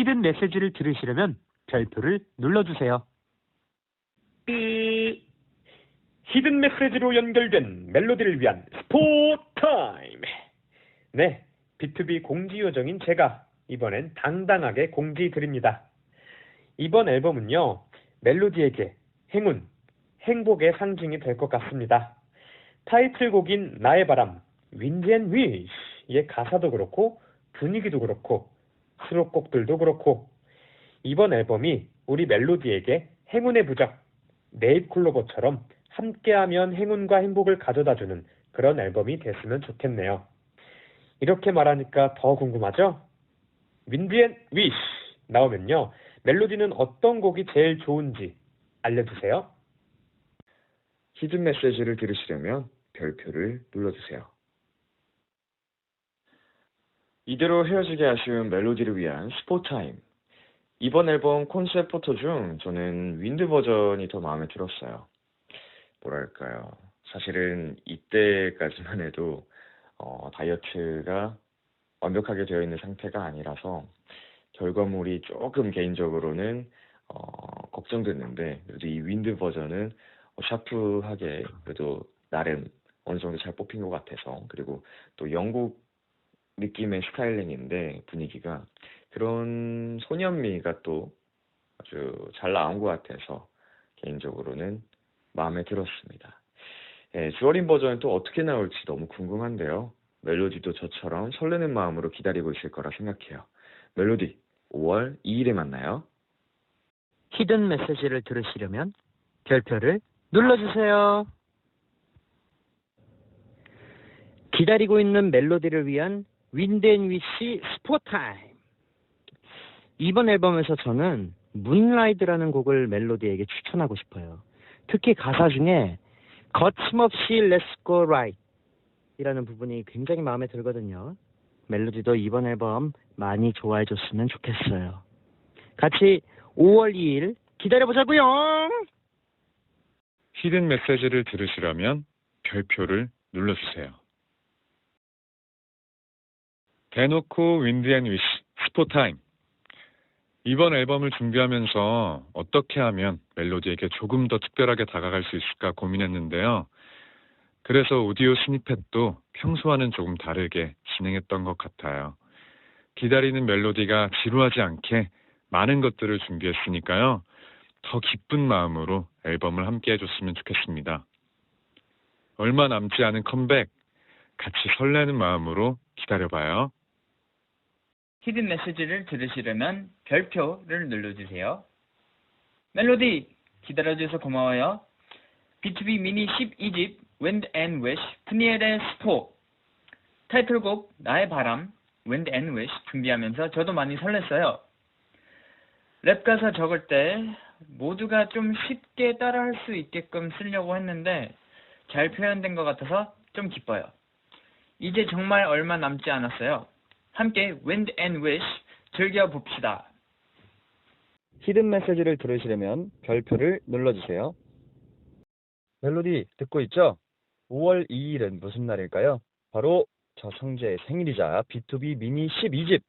히든 메시지를 들으시려면 별표를 눌러주세요. 삐. 히든 메시지로 연결된 멜로디를 위한 스포 타임. 네, B2B 공지 요정인 제가 이번엔 당당하게 공지 드립니다. 이번 앨범은요, 멜로디에게 행운, 행복의 상징이 될 것 같습니다. 타이틀곡인 나의 바람, 앤 위시의 가사도 그렇고 분위기도 그렇고 수록곡들도 그렇고 이번 앨범이 우리 멜로디에게 행운의 부적, 네잎클로버처럼 함께하면 행운과 행복을 가져다주는 그런 앨범이 됐으면 좋겠네요. 이렇게 말하니까 더 궁금하죠? 윈드 앤 위시 나오면요. 멜로디는 어떤 곡이 제일 좋은지 알려주세요. 히든 메시지를 들으시려면 별표를 눌러주세요. 이대로 헤어지기 아쉬운 멜로디를 위한 스포타임. 이번 앨범 콘셉트 포토 중 저는 윈드 버전이 더 마음에 들었어요. 뭐랄까요. 사실은 이때까지만 해도 어, 다이어트가 완벽하게 되어 있는 상태가 아니라서 결과물이 조금 개인적으로는 어, 걱정됐는데 그래도 이 윈드 버전은 어, 샤프하게 그래도 나름 어느 정도 잘 뽑힌 것 같아서 그리고 또 영국 느낌의 스타일링인데 분위기가 그런 소년미가 또 아주 잘 나온 것 같아서 개인적으로는 마음에 들었습니다. 예, 주어린 버전은 또 어떻게 나올지 너무 궁금한데요. 멜로디도 저처럼 설레는 마음으로 기다리고 있을 거라 생각해요. 멜로디 5월 2일에 만나요. 히든 메시지를 들으시려면 별표를 눌러주세요. 기다리고 있는 멜로디를 위한 윈드앤위시 스포타임. 이번 앨범에서 저는 문라이드라는 곡을 멜로디에게 추천하고 싶어요. 특히 가사 중에 거침없이 Let's Go Right 이라는 부분이 굉장히 마음에 들거든요. 멜로디도 이번 앨범 많이 좋아해 줬으면 좋겠어요. 같이 5월 2일 기다려보자고요. 히든 메시지를 들으시려면 별표를 눌러주세요. 대놓고 윈드 앤 위시 스포타임 이번 앨범을 준비하면서 어떻게 하면 멜로디에게 조금 더 특별하게 다가갈 수 있을까 고민했는데요. 그래서 오디오 스니펫도 평소와는 조금 다르게 진행했던 것 같아요. 기다리는 멜로디가 지루하지 않게 많은 것들을 준비했으니까요. 더 기쁜 마음으로 앨범을 함께 해줬으면 좋겠습니다. 얼마 남지 않은 컴백, 같이 설레는 마음으로 기다려봐요. 히든 메시지를 들으시려면 별표를 눌러주세요. 멜로디 기다려줘서 고마워요. B2B 미니 12집 Wind and Wish 푸니엘의 스포 타이틀곡 나의 바람 Wind and Wish 준비하면서 저도 많이 설렜어요. 랩 가사 적을 때 모두가 좀 쉽게 따라할 수 있게끔 쓰려고 했는데 잘 표현된 것 같아서 좀 기뻐요. 이제 정말 얼마 남지 않았어요. 함께 Wind and Wish 즐겨봅시다. 히든 메시지를 들으시려면 별표를 눌러주세요. 멜로디 듣고 있죠? 5월 2일은 무슨 날일까요? 바로 저 성재의 생일이자 B2B 미니 12집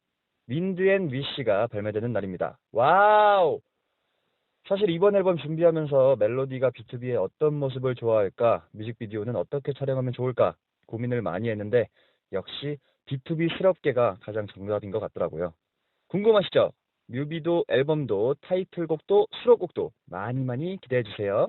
윈드 앤 위시가 발매되는 날입니다. 와우! 사실 이번 앨범 준비하면서 멜로디가 B2B의 어떤 모습을 좋아할까, 뮤직비디오는 어떻게 촬영하면 좋을까 고민을 많이 했는데 역시 B2B스럽게가 가장 정답인 것 같더라고요. 궁금하시죠? 뮤비도 앨범도 타이틀곡도 수록곡도 많이 많이 기대해 주세요.